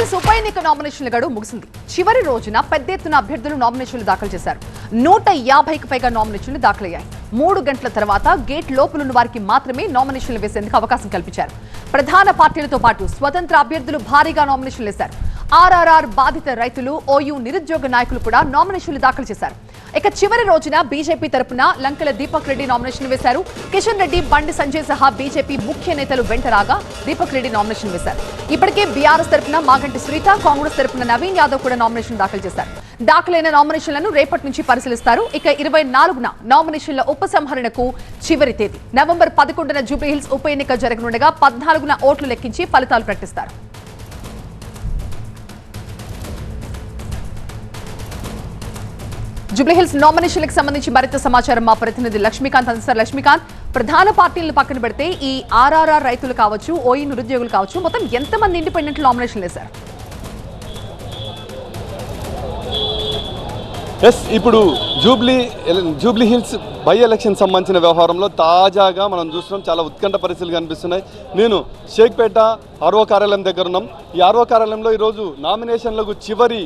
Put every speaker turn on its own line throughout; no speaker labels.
జూబ్లీహిల్స్ ఉప ఎన్నిక నామినేషన్ల గడువు ముగిసింది. చివరి రోజున పెద్ద ఎత్తున అభ్యర్థులు నామినేషన్లు దాఖలు చేశారు. నూట యాభైకి పైగా నామినేషన్లు దాఖలయ్యాయి. మూడు గంటల తర్వాత గేట్ లోపలున్న వారికి మాత్రమే నామినేషన్లు వేసేందుకు అవకాశం కల్పించారు. ప్రధాన పార్టీలతో పాటు స్వతంత్ర అభ్యర్థులు భారీగా నామినేషన్లు వేశారు. ఆర్ఆర్ఆర్ బాధిత రైతులు ఓయూ నిరుద్యోగ నాయకులు కూడా నామినేషన్లు దాఖలు చేశారు. ఇక చివరి రోజున బీజేపీ తరపున లంకల దీపక్ రెడ్డి నామినేషన్ వేశారు. కిషన్ రెడ్డి బండి సంజయ్ సహా బీజేపీ ముఖ్య నేతలు వెంట రాగా దీపక్ రెడ్డి నామినేషన్ వేశారు. ఇప్పటికే బీఆర్ఎస్ తరపున మాగంటి శ్రీత కాంగ్రెస్ తరపున నవీన్ యాదవ్ కూడా నామినేషన్ దాఖలు చేశారు. దాఖలైన నామినేషన్లను రేపటి నుంచి పరిశీలిస్తారు. ఇక ఇరవై నాలుగున నామినేషన్ల ఉపసంహరణకు చివరి తేదీ. నవంబర్ పదకొండున జూబ్లీహిల్స్ ఉప ఎన్నిక జరగనుండగా పద్నాలుగున ఓట్లు లెక్కించి ఫలితాలు ప్రకటిస్తారు. జూబ్లీహిల్స్ నామినేషన్లకు సంబంధించి మరింత సమాచారం మా ప్రతినిధి లక్ష్మీకాంత్ అందిస్తారు. లక్ష్మీకాంత్ ప్రధాన పార్టీలను పక్కన పెడితే ఈ ఆర్ఆర్ఆర్ రైతులు కావచ్చు ఓఈ నిరుద్యోగులు కావచ్చు మొత్తం ఎంతమంది ఇండిపెండెంట్ నామినేషన్లు వేశారు?
ఎస్ ఇప్పుడు Jubilee Jubilee Hills by election సంబంధించిన వ్యవహారంలో తాజాగా మనం చూస్తున్నాం చాలా ఉత్కంఠ పరిస్థితులు కనిపిస్తున్నాయి. నేను షేక్పేట ఆర్ఓ కార్యాలయం దగ్గర ఉన్నాం. ఈ ఆర్ఓ కార్యాలయంలో ఈరోజు నామినేషన్లకు చివరి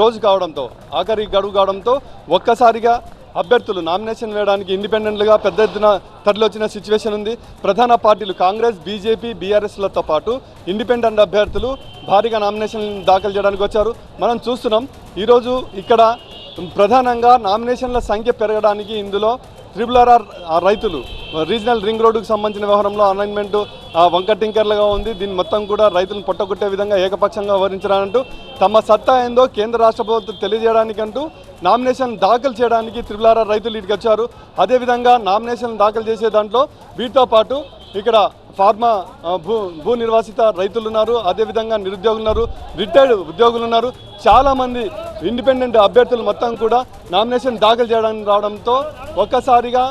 రోజు కావడంతో ఆఖరి గడువు కావడంతో ఒక్కసారిగా అభ్యర్థులు నామినేషన్ వేయడానికి ఇండిపెండెంట్లుగా పెద్ద ఎత్తున తరలి వచ్చిన సిచ్యువేషన్ ఉంది. ప్రధాన పార్టీలు కాంగ్రెస్ బీజేపీ బీఆర్ఎస్లతో పాటు ఇండిపెండెంట్ అభ్యర్థులు భారీగా నామినేషన్ దాఖలు చేయడానికి వచ్చారు. మనం చూస్తున్నాం ఈరోజు ఇక్కడ ప్రధానంగా నామినేషన్ల సంఖ్య పెరగడానికి ఇందులో ట్రిపుల్ ఆర్ రైతులు రీజనల్ రింగ్ రోడ్డుకు సంబంధించిన వ్యవహారంలో అలైన్మెంట్ వంక టింకర్లుగా ఉంది. దీన్ని మొత్తం కూడా రైతులను పొట్టగొట్టే విధంగా ఏకపక్షంగా వ్యవహరించడానంటూ తమ సత్తా ఏందో కేంద్ర రాష్ట్ర ప్రభుత్వం తెలియజేయడానికంటూ నామినేషన్ దాఖలు చేయడానికి త్రిపుల్ ఆర్ రైతులు ఇటుకు వచ్చారు. అదేవిధంగా నామినేషన్ దాఖలు చేసే దాంట్లో వీటితో పాటు ఇక్కడ ఫార్మా భూ భూ నిర్వాసిత రైతులు ఉన్నారు. అదేవిధంగా నిరుద్యోగులు ఉన్నారు. రిటైర్డ్ ఉద్యోగులు ఉన్నారు. చాలామంది ఇండిపెండెంట్ అభ్యర్థులు మొత్తం కూడా నామినేషన్ దాఖలు చేయడానికి రావడంతో ఒక్కసారిగా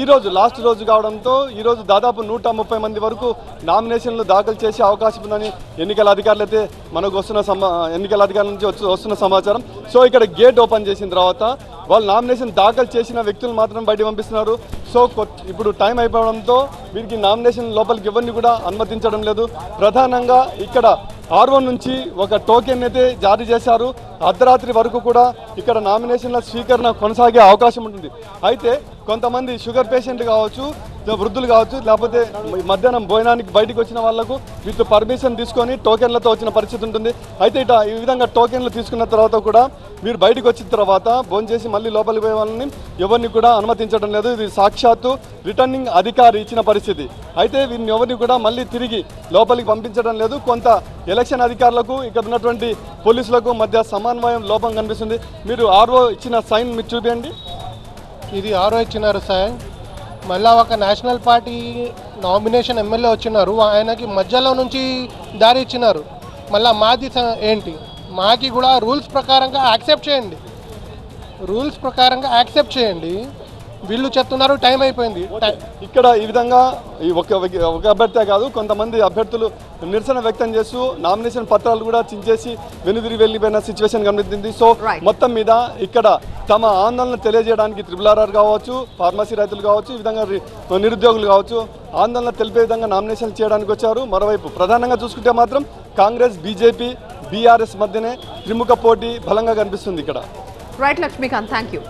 ఈరోజు లాస్ట్ రోజు కావడంతో ఈరోజు దాదాపు నూట ముప్పై మంది వరకు నామినేషన్లు దాఖలు చేసే అవకాశం ఉందని ఎన్నికల అధికారులు అయితే మనకు వస్తున్న సమా ఎన్నికల అధికారుల నుంచి వచ్చి వస్తున్న సమాచారం. సో ఇక్కడ గేట్ ఓపెన్ చేసిన తర్వాత వాళ్ళు నామినేషన్ దాఖలు చేసిన వ్యక్తులు మాత్రం బయట పంపిస్తున్నారు. సో ఇప్పుడు టైం అయిపోవడంతో వీరికి నామినేషన్ లోపలికి ఎవరిని కూడా అనుమతించడం లేదు. ప్రధానంగా ఇక్కడ ఆర్ఓ నుంచి ఒక టోకెన్ అయితే జారీ చేశారు. అర్ధరాత్రి వరకు కూడా ఇక్కడ నామినేషన్ల స్వీకరణ కొనసాగే అవకాశం ఉంటుంది. అయితే కొంతమంది షుగర్ పేషెంట్ కావచ్చు వృద్ధులు కావచ్చు లేకపోతే మధ్యాహ్నం భోజనానికి బయటికి వచ్చిన వాళ్ళకు వీటితో పర్మిషన్ తీసుకొని టోకెన్లతో వచ్చిన పరిస్థితి ఉంటుంది. అయితే ఇట ఈ విధంగా టోకెన్లు తీసుకున్న తర్వాత కూడా మీరు బయటకు వచ్చిన తర్వాత భోజనం చేసి మళ్ళీ లోపలికి పోయే వాళ్ళని ఎవరిని కూడా అనుమతించడం లేదు. ఇది సాక్షాత్తు రిటర్నింగ్ అధికారి ఇచ్చిన పరిస్థితి. అయితే వీరిని ఎవరిని కూడా మళ్ళీ తిరిగి లోపలికి పంపించడం లేదు. కొంత ఎలక్షన్ అధికారులకు ఇక్కడ ఉన్నటువంటి పోలీసులకు మధ్య సమన్వయం లోపం కనిపిస్తుంది. మీరు ఆర్ఓ ఇచ్చిన సైన్ మీరు చూపించండి
ఇది ఆరో ఇచ్చినారు సార్ మళ్ళా ఒక నేషనల్ పార్టీ నామినేషన్ ఎమ్మెల్యే వచ్చినారు. ఆయనకి మధ్యలో నుంచి దారి ఇచ్చినారు. మళ్ళా మాది ఏంటి? మాకి కూడా రూల్స్ ప్రకారంగా యాక్సెప్ట్ చేయండి. రూల్స్ ప్రకారంగా యాక్సెప్ట్ చేయండి. వీళ్ళు చెప్తున్నారు టైం అయిపోయింది.
ఇక్కడ ఈ విధంగా ఈ ఒక ఒక అభ్యర్థే కాదు కొంతమంది అభ్యర్థులు నిరసన వ్యక్తం చేస్తూ నామినేషన్ పత్రాలు కూడా చించేసి వెనుదిరి వెళ్ళిపోయిన సిచ్యువేషన్ కనిపిస్తుంది సో. మొత్తం మీద ఇక్కడ తమ ఆందోళన తెలియజేయడానికి త్రిబుల్ ఆర్ఆర్ కావచ్చు ఫార్మసీ రైతులు కావచ్చు ఈ విధంగా నిరుద్యోగులు కావచ్చు ఆందోళన తెలిపే విధంగా నామినేషన్ చేయడానికి వచ్చారు. మరోవైపు ప్రధానంగా చూసుకుంటే మాత్రం కాంగ్రెస్ బీజేపీ బీఆర్ఎస్ మధ్యనే త్రిముఖ పోటీ బలంగా కనిపిస్తుంది ఇక్కడ.
Right Lakshmikanth thank you